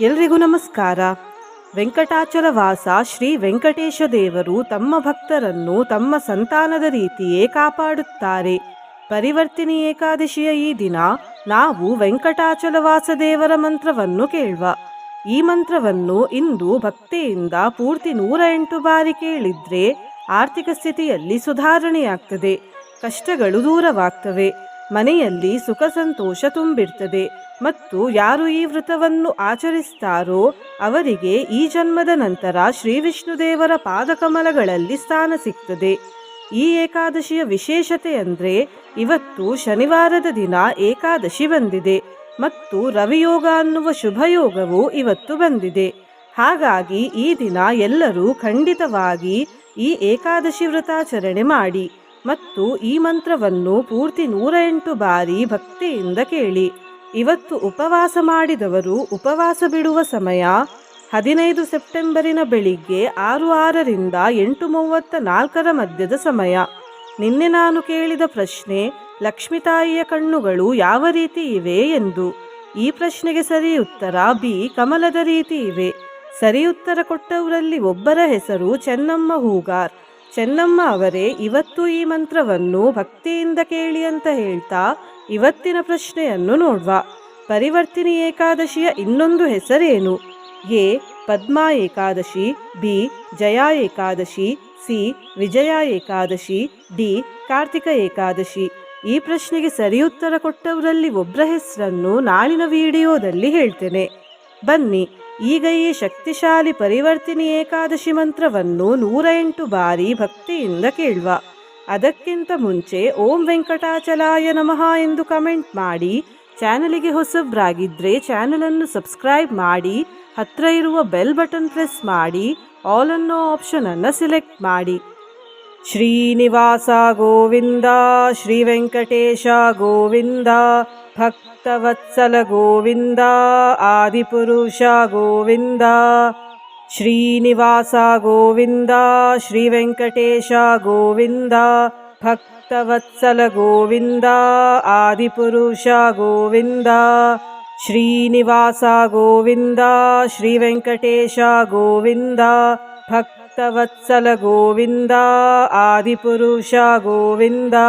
ಎಲ್ರಿಗೂ ನಮಸ್ಕಾರ. ವೆಂಕಟಾಚಲ ವಾಸ ಶ್ರೀ ವೆಂಕಟೇಶ ದೇವರು ತಮ್ಮ ಭಕ್ತರನ್ನು ತಮ್ಮ ಸಂತಾನದ ರೀತಿಯೇ ಕಾಪಾಡುತ್ತಾರೆ. ಪರಿವರ್ತಿನಿ ಏಕಾದಶಿಯ ಈ ದಿನ ನಾವು ವೆಂಕಟಾಚಲ ವಾಸ ದೇವರ ಮಂತ್ರವನ್ನು ಕೇಳುವ. ಈ ಮಂತ್ರವನ್ನು ಇಂದು ಭಕ್ತಿಯಿಂದ ಪೂರ್ತಿ ನೂರ ಎಂಟು ಬಾರಿ ಕೇಳಿದ್ರೆ ಆರ್ಥಿಕ ಸ್ಥಿತಿಯಲ್ಲಿ ಸುಧಾರಣೆಯಾಗ್ತದೆ. ಕಷ್ಟಗಳು ದೂರವಾಗ್ತವೆ. ಮನೆಯಲ್ಲಿ ಸುಖ ಸಂತೋಷ ತುಂಬಿರ್ತದೆ ಮತ್ತು ಯಾರು ಈ ವ್ರತವನ್ನು ಆಚರಿಸ್ತಾರೋ ಅವರಿಗೆ ಈ ಜನ್ಮದ ನಂತರ ಶ್ರೀ ವಿಷ್ಣುದೇವರ ಪಾದಕಮಲಗಳಲ್ಲಿ ಸ್ಥಾನ ಸಿಗ್ತದೆ. ಈ ಏಕಾದಶಿಯ ವಿಶೇಷತೆ ಅಂದರೆ ಇವತ್ತು ಶನಿವಾರದ ದಿನ ಏಕಾದಶಿ ಬಂದಿದೆ ಮತ್ತು ರವಿಯೋಗ ಅನ್ನುವ ಶುಭಯೋಗವು ಇವತ್ತು ಬಂದಿದೆ. ಹಾಗಾಗಿ ಈ ದಿನ ಎಲ್ಲರೂ ಖಂಡಿತವಾಗಿ ಈ ಏಕಾದಶಿ ವ್ರತಾಚರಣೆ ಮಾಡಿ. ಮತ್ತು ಈ ಮಂತ್ರವನ್ನು ಪೂರ್ತಿ ನೂರ ಎಂಟು ಬಾರಿ ಭಕ್ತಿಯಿಂದ ಕೇಳಿ. ಇವತ್ತು ಉಪವಾಸ ಮಾಡಿದವರು ಉಪವಾಸ ಬಿಡುವ ಸಮಯ ಹದಿನೈದು ಸೆಪ್ಟೆಂಬರಿನ ಬೆಳಿಗ್ಗೆ ಆರು ಆರರಿಂದ ಎಂಟು ಮೂವತ್ತ ನಾಲ್ಕರ ಮಧ್ಯದ ಸಮಯ. ನಿನ್ನೆ ನಾನು ಕೇಳಿದ ಪ್ರಶ್ನೆ ಲಕ್ಷ್ಮೀತಾಯಿಯ ಕಣ್ಣುಗಳು ಯಾವ ರೀತಿ ಇವೆ ಎಂದು. ಈ ಪ್ರಶ್ನೆಗೆ ಸರಿ ಉತ್ತರ, ಬಿ, ಕಮಲದ ರೀತಿ ಇವೆ. ಸರಿ ಉತ್ತರ ಕೊಟ್ಟವರಲ್ಲಿ ಒಬ್ಬರ ಹೆಸರು ಚೆನ್ನಮ್ಮ ಹೂಗಾರ್. ಚೆನ್ನಮ್ಮ ಅವರೇ, ಇವತ್ತು ಈ ಮಂತ್ರವನ್ನು ಭಕ್ತಿಯಿಂದ ಕೇಳಿ ಅಂತ ಹೇಳ್ತಾ ಇವತ್ತಿನ ಪ್ರಶ್ನೆಯನ್ನು ನೋಡುವ. ಪರಿವರ್ತಿನಿ ಏಕಾದಶಿಯ ಇನ್ನೊಂದು ಹೆಸರೇನು? A. Padma Ekadashi, B. Jaya Ekadashi, C. Vijaya Ekadashi, D. Kartika Ekadashi. ಈ ಪ್ರಶ್ನೆಗೆ ಸರಿ ಉತ್ತರ ಕೊಟ್ಟವರಲ್ಲಿ ಒಬ್ಬರ ಹೆಸರನ್ನು ನಾಳಿನ ವಿಡಿಯೋದಲ್ಲಿ ಹೇಳ್ತೇನೆ. ಬನ್ನಿ ಈಗ ಈ ಶಕ್ತಿಶಾಲಿ ಪರಿವರ್ತಿನಿ ಏಕಾದಶಿ ಮಂತ್ರವನ್ನು ನೂರ ಎಂಟು ಬಾರಿ ಭಕ್ತಿಯಿಂದ ಕೇಳುವ. ಅದಕ್ಕಿಂತ ಮುಂಚೆ ಓಂ ವೆಂಕಟಾಚಲಾಯ ನಮಃ ಎಂದು ಕಮೆಂಟ್ ಮಾಡಿ, ಚಾನಲಿಗೆ ಹೊಸಬ್ರಾಗಿದ್ದರೆ ಚಾನಲನ್ನು ಸಬ್ಸ್ಕ್ರೈಬ್ ಮಾಡಿ ಹತ್ತಿರ ಇರುವ ಬೆಲ್ ಬಟನ್ ಪ್ರೆಸ್ ಮಾಡಿ, ಆಲ್ ಅನ್ನೋ ಆಪ್ಷನನ್ನು ಸೆಲೆಕ್ಟ್ ಮಾಡಿ. ಶ್ರೀನಿವಾಸ ಗೋವಿಂದ ಶ್ರೀ ವೆಂಕಟೇಶ ಗೋವಿಂದ ಭಕ್ತವತ್ಸಲ भक्तवत्सल गोविन्दा आदिपुरुषा गोविन्दा श्रीनिवासा गोविन्दा श्रीवेङ्कटेशा गोविन्दा भक्तवत्सल गोविन्दा आदिपुरुषा गोविन्दा श्रीनिवासा गोविन्दा श्रीवेङ्कटेशा गोविन्दा भक्तवत्सल गोविन्दा आदिपुरुषा गोविन्दा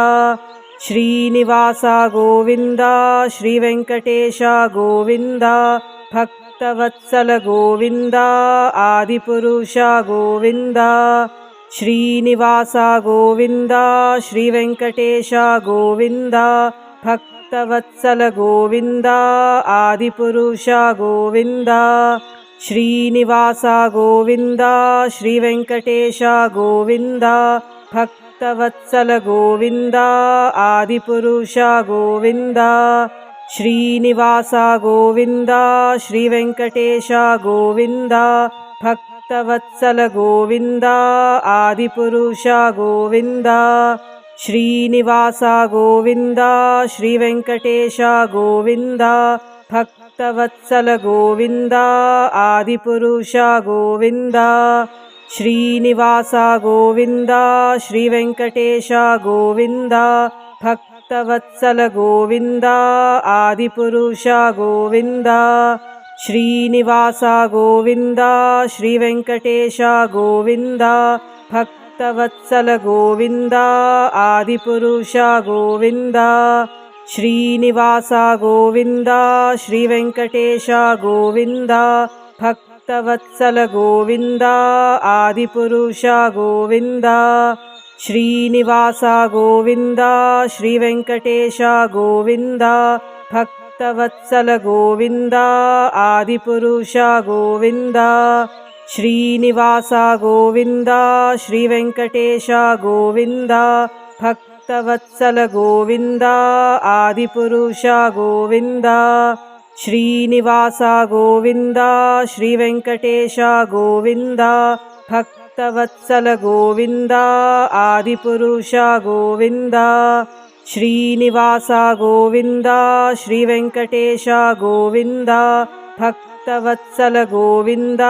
श्रीनिवासा गोविन्दा श्रीवेङ्कटेशा गोविन्दा भक्तवत्सल गोविन्दा आदिपुरुषा गोविन्दा श्रीनिवासा गोविन्दा श्रीवेङ्कटेशा गोविन्दा भक्तवत्सल गोविन्दा आदिपुरुषा गोविन्दा श्रीनिवासा गोविन्दा श्रीवेङ्कटेशा गोविन्दा भक्त भक्तवत्सल गोविन्द आदिपुरुष गोविन्द श्रीनिवास गोविन्द श्रीवेङ्कटेश गोविन्द भक्तवत्सल गोविन्द आदिपुरुष गोविन्द श्रीनिवास गोविन्द श्रीवेङ्कटेश गोविन्द भक्तवत्सल गोविन्द आदिपुरुष गोविन्द श्रीनिवासा गोविन्दा श्रीवेङ्कटेशा गोविन्दा भक्तवत्सल गोविन्दा आदिपुरुषा गोविन्दा श्रीनिवासा गोविन्दा श्रीवेङ्कटेशा गोविन्दा भक्तवत्सल गोविन्दा आदिपुरुषा गोविन्दा श्रीनिवासा गोविन्दा श्रीवेङ्कटेशा गोविन्दा भक् भक्तवत्सल गोविन्दा आदिपुरुष गोविन्दा श्रीनिवासा गोविन्दा श्रीवेङ्कटेश गोविन्दा भक्तवत्सल गोविन्दा आदिपुरुष गोविन्दा श्रीनिवासा गोविन्दा श्रीवेङ्कटेश गोविन्दा भक्तवत्सल गोविन्दा आदिपुरुष गोविन्दा श्रीनिवासः गोविन्दा श्रीवेङ्कटेशः गोविन्दा भक्तवत्सलगोविन्द आदिपुरुषः गोविन्द श्रीनिवासः गोविन्दः श्रीवेङ्कटेशः गोविन्दः भक्तवत्सलगोविन्द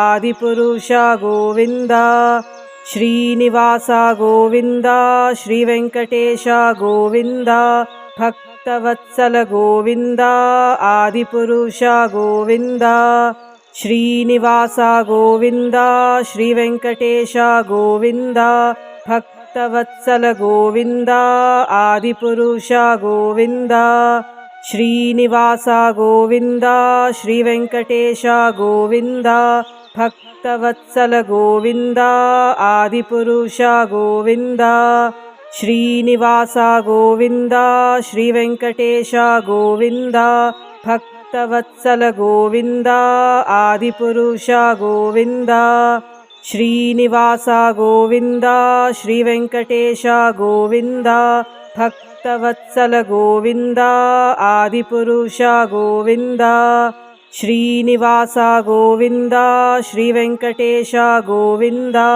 आदिपुरुषा गोविन्दा श्रीनिवासा गोविन्दा श्रीवेङ्कटेशा गोविन्दा भक् भक्तवत्सल गोविन्दा आदिपुरुषा गोविन्दा श्रीनिवासा गोविन्दा श्रीवेङ्कटेशा गोविन्दा भक्तवत्सल गोविन्दा आदिपुरुषा गोविन्दा श्रीनिवासा गोविन्दा श्रीवेङ्कटेशा गोविन्दा भक्तवत्सल गोविन्दा आदिपुरुषा गोविन्दा श्रीनिवासा गोविन्दा श्रीवेङ्कटेशा गोविन्दा भक्तवत्सलगोविन्दा आदिपुरुषा गोविन्दा श्रीनिवासा गोविन्दा श्रीवेङ्कटेशा गोविन्दा भक्तवत्सलगोविन्दा आदिपुरुषा गोविन्दा श्रीनिवासा गोविन्दा श्रीवेङ्कटेशा गोविन्दा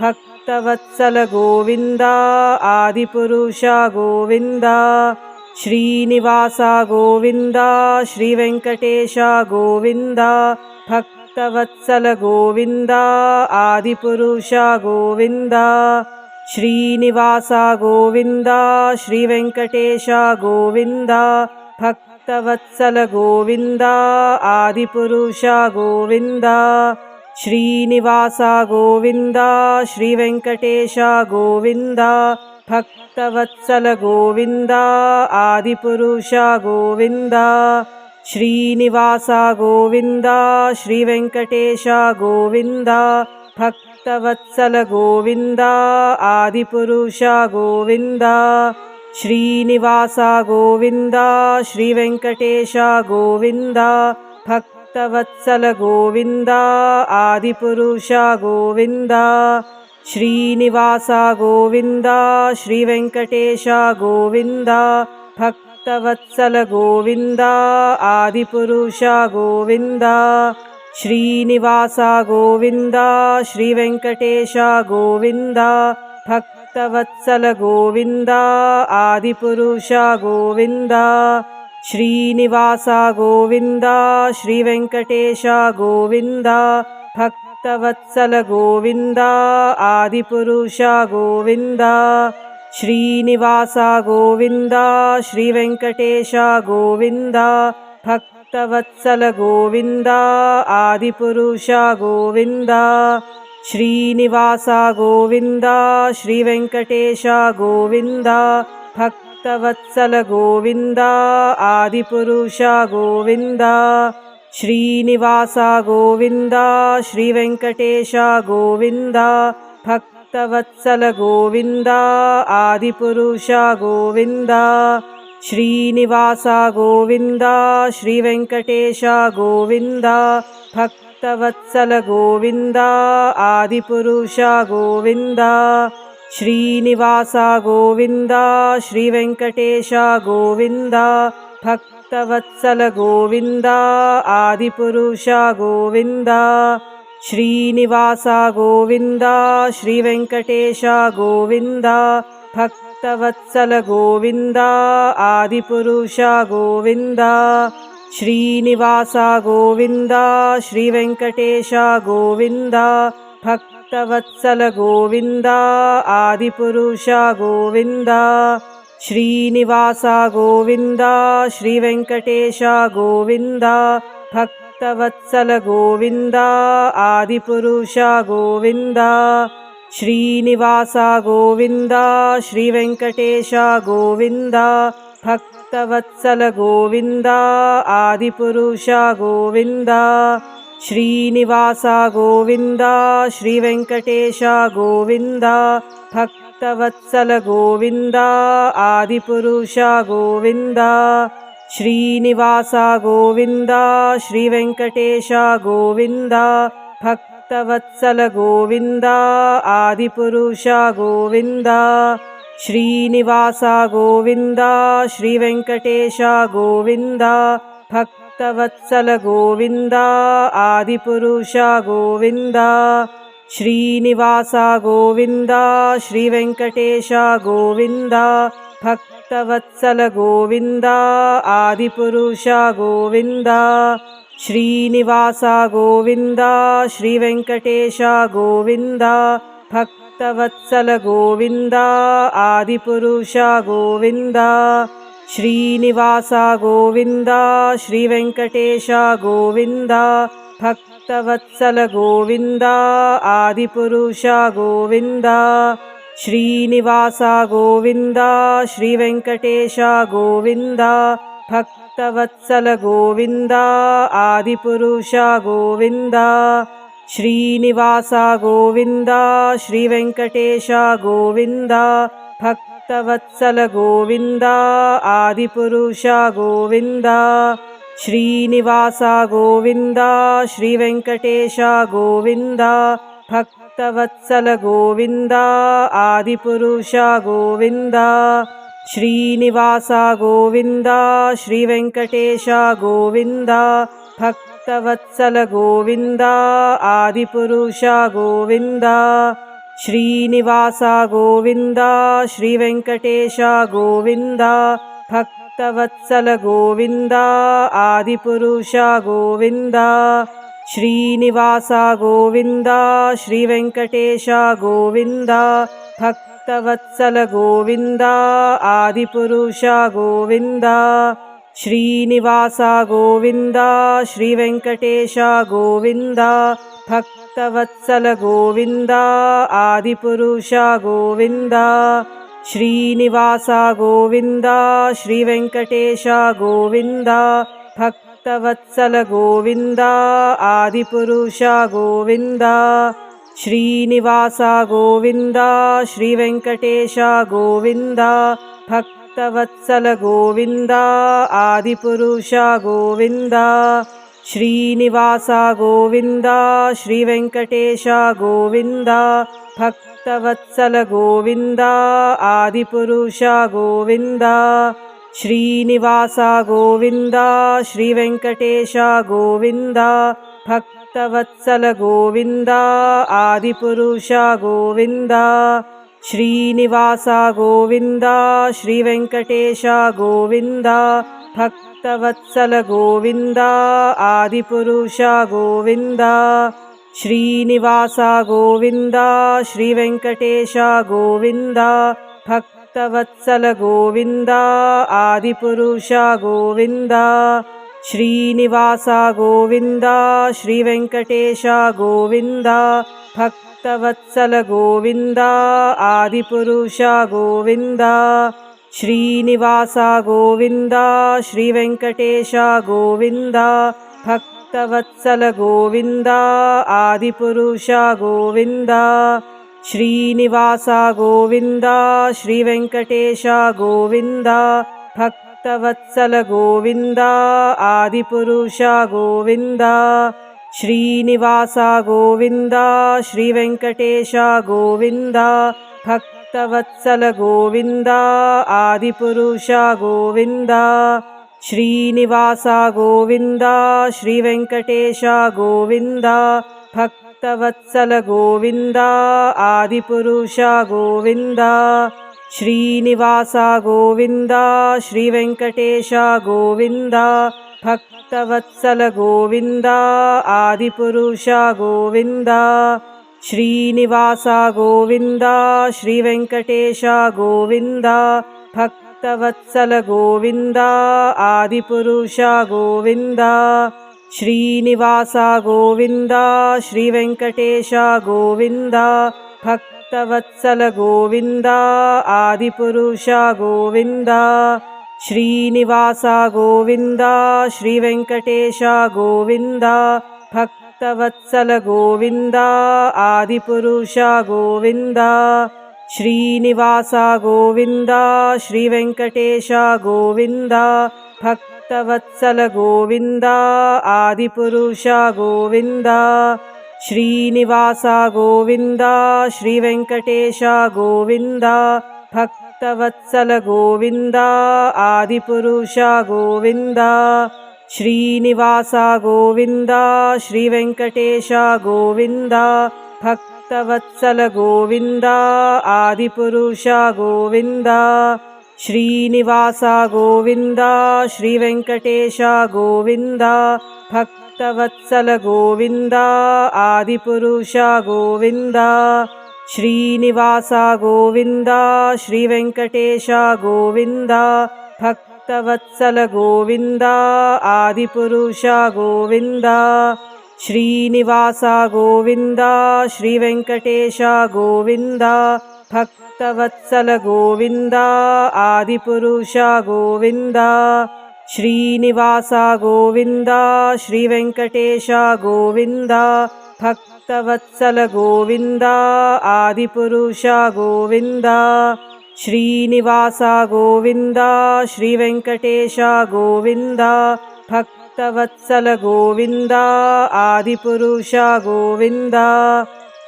भक् వెంకటేశ గోవింద భక్తవత్సల గోవింద ఆదిపురుష గోవింద శ్రీనివాస గోవింద శ్రీ వెంకటేశ గోవింద భక్తవత్సల గోవింద ఆదిపురుష గోవింద శ్రీనివాస గోవింద శ్రీ వెంకటేశ గోవింద భక్తవత్సల గోవింద ఆదిపురుష గోవింద శ్రీనివాస గోవింద శ్రీ వెంకటేశ గోవింద భక్తవత్సల గోవింద ఆదిపురుష గోవింద శ్రీనివాస గోవింద శ్రీ వెంకటేశ గోవింద భక్తవత్సల గోవింద ఆదిపురుష గోవింద శ్రీనివాస గోవింద శ్రీ వెంకటేశ గోవింద భక్తవత్సల గోవింద ఆదిపురుష గోవింద శ్రీనివాస గోవింద శ్రీ వెంకటేశ గోవింద భక్తవత్సల గోవింద ఆదిపురుష గోవింద శ్రీనివాస श्रीनिवासा गोविन्दा श्रीवेङ्कटेशा गोविन्दा भक्तवत्सल गोविन्दा आदिपुरुषा गोविन्दा श्रीनिवासा गोविन्दा श्रीवेङ्कटेशा गोविन्दा भक्तवत्सल गोविन्दा आदिपुरुषा गोविन्दा श्रीनिवासा गोविन्दा श्रीवेङ्कटेशा गोविन्दा भक्त గోవింద భక్తవత్సల గోవింద ఆదిపురుష గోవింద శ్రీనివాస గోవింద శ్రీ వెంకటేశ గోవింద భక్తవత్సల గోవింద ఆదిపురుష గోవింద శ్రీనివాస గోవింద శ్రీ వెంకటేశ గోవింద భక్తవత్సల గోవింద ఆదిపురుష గోవింద శ్రీనివాస గోవింద శ్రీ వెంకటేశ గోవింద భక్తవత్సల గోవింద ఆదిపురుష గోవింద శ్రీనివాస గోవింద శ్రీ వెంకటేశ గోవింద భక్తవత్సల గోవింద ఆదిపురుష గోవింద శ్రీనివాస గోవింద శ్రీ వెంకటేశ గోవింద భక్తవత్సల గోవింద ఆదిపురుష గోవింద శ్రీనివాస గోవింద శ్రీ వెంకటేశ గోవింద భక్తవత్సల గోవింద ఆదిపురుష గోవింద శ్రీనివాస గోవింద శ్రీ వెంకటేశ గోవింద భక్తవత్సల గోవింద ఆదిపురుష గోవింద శ్రీనివాస గోవింద శ్రీ వెంకటేశ గోవింద భక్తవత్సల గోవింద ఆదిపురుష గోవింద శ్రీనివాస గోవింద శ్రీ వెంకటేశ గోవింద భక్తవత్సల గోవింద ఆదిపురుష గోవింద శ్రీనివాస గోవింద శ్రీ వెంకటేశ గోవింద భక్తవత్సల గోవింద ఆదిపురుష గోవింద శ్రీనివాస గోవింద శ్రీ వెంకటేశ గోవింద భక్తవత్సల గోవింద ఆదిపురుష గోవింద శ్రీనివాస గోవింద శ్రీ వెంకటేశ గోవింద భక్తవత్సల గోవింద ఆదిపురుష గోవింద శ్రీనివాస గోవింద శ్రీ వెంకటేశ గోవింద భక్తవత్సల గోవింద ఆదిపురుష గోవింద శ్రీనివాస గోవింద శ్రీ వెంకటేశ గోవింద భక్తవత్సల గోవింద ఆదిపురుష గోవింద శ్రీనివాస గోవింద శ్రీ వెంకటేశ గోవింద భక్తవత్సల గోవింద ఆదిపురుష గోవింద శ్రీనివాస గోవింద శ్రీ श्रीनिवासः गोविन्दा श्रीवेङ्कटेशः गोविन्दा भक्तवत्सलगोविन्द आदिपुरुषः गोविन्द श्रीनिवासः गोविन्दः श्रीवेङ्कटेशः गोविन्दः भक्तवत्सलगोविन्द आदिपुरुषा गोविन्दा श्रीनिवासा गोविन्दा श्रीवेङ्कटेशा गोविन्दा भक्त గోవింద ఆదిపురుష గోవింద శ్రీనివాస గోవింద శ్రీ వెంకటేశ గోవింద భక్తవత్సల గోవింద ఆదిపురుష గోవింద శ్రీనివాస గోవింద శ్రీ వెంకటేశ గోవింద భక్తవత్సల గోవింద ఆదిపురుష గోవింద శ్రీనివాస గోవింద శ్రీ వెంకటేశ గోవింద భక్తవత్సల గోవింద ఆదిపురుష గోవింద శ్రీనివాస గోవింద శ్రీ వెంకటేశ గోవింద భక్తవత్సల గోవింద ఆదిపురుష గోవింద శ్రీనివాస గోవింద శ్రీ వెంకటేశ గోవింద భక్తవత్సల గోవింద ఆదిపురుష గోవింద శ్రీనివాస గోవింద శ్రీ వెంకటేశ గోవింద భక్తవత్సల గోవింద ఆదిపురుష గోవింద శ్రీనివాస గోవింద శ్రీ వెంకటేశ గోవింద భక్తవత్సల గోవింద ఆదిపురుష గోవింద శ్రీనివాస గోవింద శ్రీ వెంకటేశ గోవింద భక్తవత్సల గోవింద ఆదిపురుష గోవింద శ్రీనివాస గోవింద శ్రీ వెంకటేశ గోవింద భక్తవత్సల గోవింద ఆదిపురుష గోవింద శ్రీనివాస గోవింద శ్రీ వెంకటేశ గోవింద భక్తవత్సల గోవింద ఆదిపురుష గోవింద శ్రీనివాస గోవింద శ్రీ వెంకటేశ గోవింద భక్తవత్సల గోవింద ఆదిపురుష గోవింద శ్రీనివాస గోవింద శ్రీ వెంకటేశ గోవింద భక్తవత్సల గోవింద ఆదిపురుష గోవింద శ్రీనివాస గోవింద శ్రీ వెంకటేశ గోవింద భక్తవత్సల గోవింద ఆదిపురుష గోవింద శ్రీనివాస గోవింద శ్రీ వెంకటేశ గోవింద భక్తవత్సల గోవింద ఆదిపురుష గోవింద శ్రీనివాస గోవింద శ్రీ వెంకటేశ గోవింద భక్తవత్సల గోవింద ఆదిపురుష గోవింద శ్రీనివాస గోవింద శ్రీ వెంకటేశ గోవింద భక్తవత్సల గోవింద ఆదిపురుష గోవింద శ్రీనివాస గోవింద శ్రీ వెంకటేశ గోవింద భక్తవత్సల గోవింద ఆదిపురుష గోవింద శ్రీనివాస గోవింద శ్రీ వెంకటేశ గోవింద భక్తవత్సల గోవింద ఆదిపురుష గోవింద శ్రీనివాస గోవింద శ్రీ వెంకటేశ గోవింద భక్తవత్సల గోవింద ఆదిపురుష గోవింద శ్రీనివాస గోవింద శ్రీ వెంకటేశ గోవింద భక్తవత్సల గోవింద ఆదిపురుష గోవింద శ్రీనివాస గోవింద శ్రీ వెంకటేశ గోవింద భక్తవత్సల గోవింద ఆదిపురుష గోవింద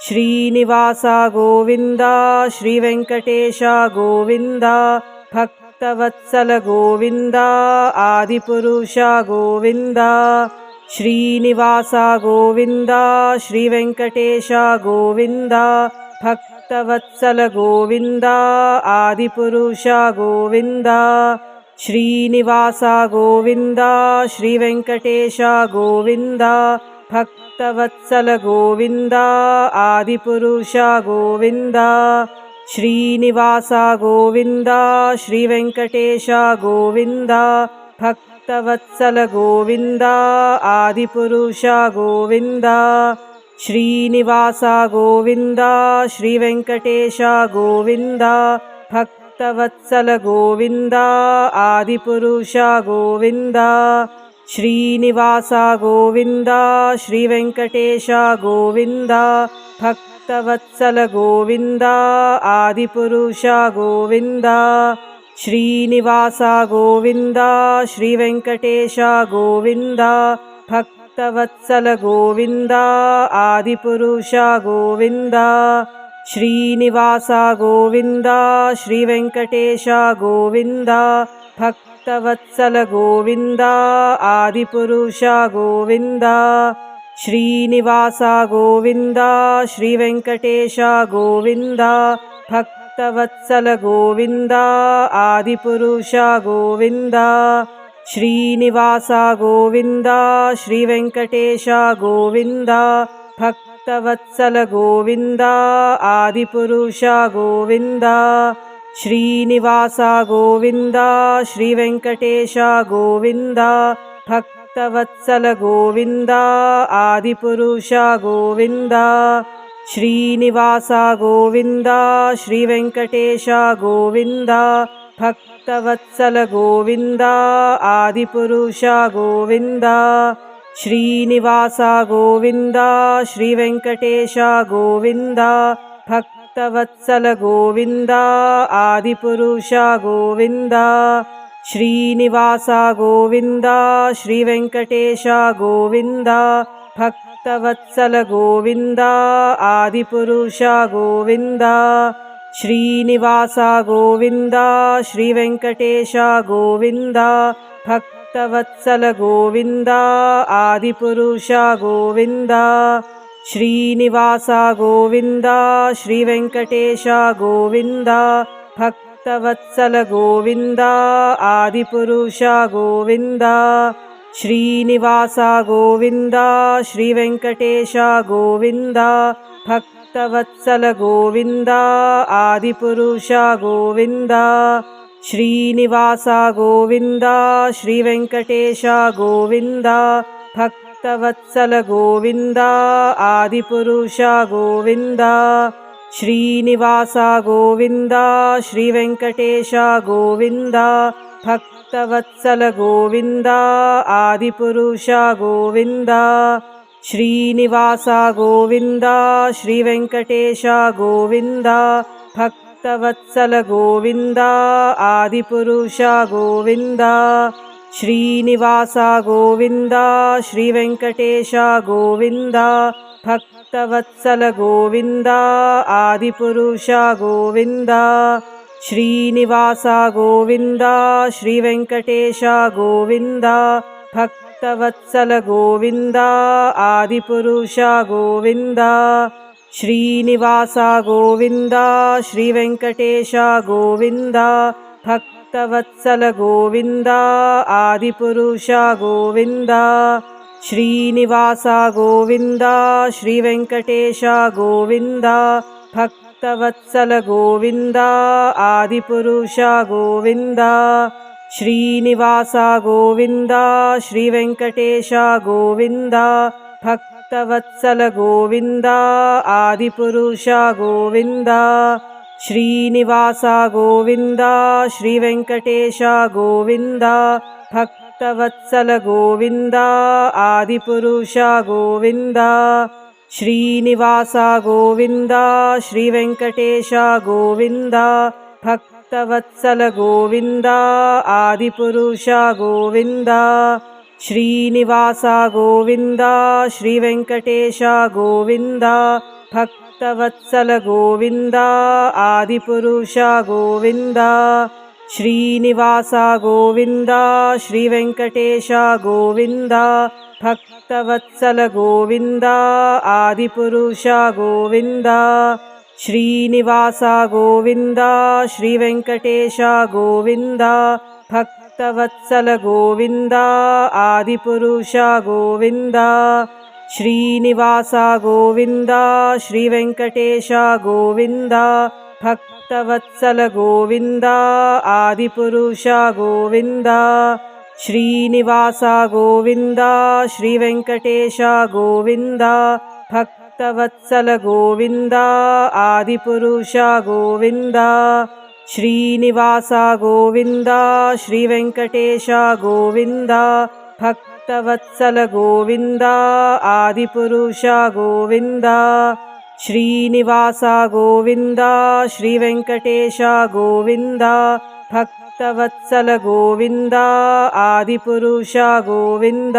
శ్రీనివాస గోవింద శ్రీ వెంకటేశ గోవింద భక్తవత్సల గోవింద ఆదిపురుష గోవింద శ్రీనివాస గోవింద శ్రీ వెంకటేశ గోవింద భక్తవత్సల గోవింద ఆదిపురుష గోవింద శ్రీనివాస గోవింద శ్రీ వెంకటేశ గోవింద భక్తవత్సల గోవింద ఆదిపురుష గోవింద శ్రీనివాస గోవింద శ్రీ వెంకటేశ గోవింద భక్త భక్తవత్సల గోవింద ఆదిపురుష గోవింద శ్రీనివాస గోవింద శ్రీ వెంకటేశ గోవింద భక్తవత్సల గోవింద ఆదిపురుష గోవింద శ్రీనివాస గోవింద శ్రీ వెంకటేశ గోవింద భక్తవత్సల గోవింద ఆదిపురుష గోవింద శ్రీనివాస గోవింద శ్రీ వెంకటేశ గోవింద భక్తవత్సల గోవింద ఆదిపురుష గోవింద శ్రీనివాస గోవింద శ్రీ వెంకటేశ గోవింద భక్తవత్సల గోవింద ఆదిపురుష గోవింద శ్రీనివాస గోవింద శ్రీ వెంకటేశ గోవింద భక్తవత్సల గోవింద ఆదిపురుష గోవింద శ్రీనివాస గోవింద శ్రీ వెంకటేశ గోవింద భక్తవత్సల గోవింద ఆదిపురుష గోవింద శ్రీనివాస గోవింద శ్రీ వెంకటేశ గోవింద భక్తవత్సల గోవింద ఆదిపురుష గోవింద శ్రీనివాస గోవింద శ్రీ వెంకటేశ గోవింద భక్తవత్సల గోవింద ఆదిపురుష గోవింద శ్రీనివాస గోవింద శ్రీ వెంకటేశ గోవింద భక్తవత్సల గోవింద ఆదిపురుష గోవింద శ్రీనివాస గోవింద శ్రీ వెంకటేశ గోవింద భక్తవత్సల గోవింద ఆదిపురుష గోవింద శ్రీనివాస గోవింద శ్రీ వెంకటేశ గోవింద భక్తవత్సల గోవింద ఆదిపురుష గోవింద శ్రీనివాస గోవింద శ్రీ వెంకటేశ గోవింద భక్తవత్సల గోవింద ఆదిపురుష గోవింద శ్రీనివాస గోవింద శ్రీ వెంకటేశ గోవింద భక్తవత్సల గోవింద ఆదిపురుష గోవింద శ్రీనివాస గోవింద శ్రీ వెంకటేశ గోవింద భక్తవత్సల గోవింద ఆదిపురుష గోవింద శ్రీనివాస గోవింద శ్రీ వెంకటేశ గోవింద భక్తవత్సల గోవింద ఆదిపురుష గోవింద శ్రీనివాస గోవింద శ్రీ వెంకటేశ గోవింద భక్తవత్సల గోవింద ఆదిపురుష గోవింద శ్రీనివాస గోవింద శ్రీ వెంకటేశ గోవింద భక్తవత్సల గోవింద ఆదిపురుష గోవింద శ్రీనివాస గోవింద శ్రీ వెంకటేశ గోవింద భక్తవత్సల గోవింద ఆదిపురుష గోవింద శ్రీనివాస గోవింద శ్రీ వెంకటేశ గోవింద భక్తవత్సల గోవింద ఆదిపురుష గోవింద శ్రీనివాస గోవింద శ్రీ వెంకటేశ గోవింద భక్తవత్సల గోవింద ఆదిపురుష గోవింద శ్రీనివాస గోవింద శ్రీ వెంకటేశ గోవింద భక్తవత్సల గోవింద ఆదిపురుష గోవింద శ్రీనివాస గోవింద శ్రీ వెంకటేశ గోవింద భక్తవత్సల श्रीनिवासा गोविन्दा श्रीवेङ्कटेशा गोविन्दा भक्तवत्सलगोविन्दा आदिपुरुषा गोविन्दा श्रीनिवासा गोविन्दा श्रीवेङ्कटेशा गोविन्दा भक्तवत्सलगोविन्दा आदिपुरुषा गोविन्दा श्रीनिवासा गोविन्दा श्रीवेङ्कटेशा गोविन्दा भक् ఆదిపురుష గోవింద శ్రీనివాస గోవింద శ్రీ వెంకటేశ గోవింద భక్తవత్సల గోవింద ఆదిపురుష గోవింద శ్రీనివాస గోవింద శ్రీ వెంకటేశ గోవింద భక్తవత్సల గోవింద ఆదిపురుష గోవింద.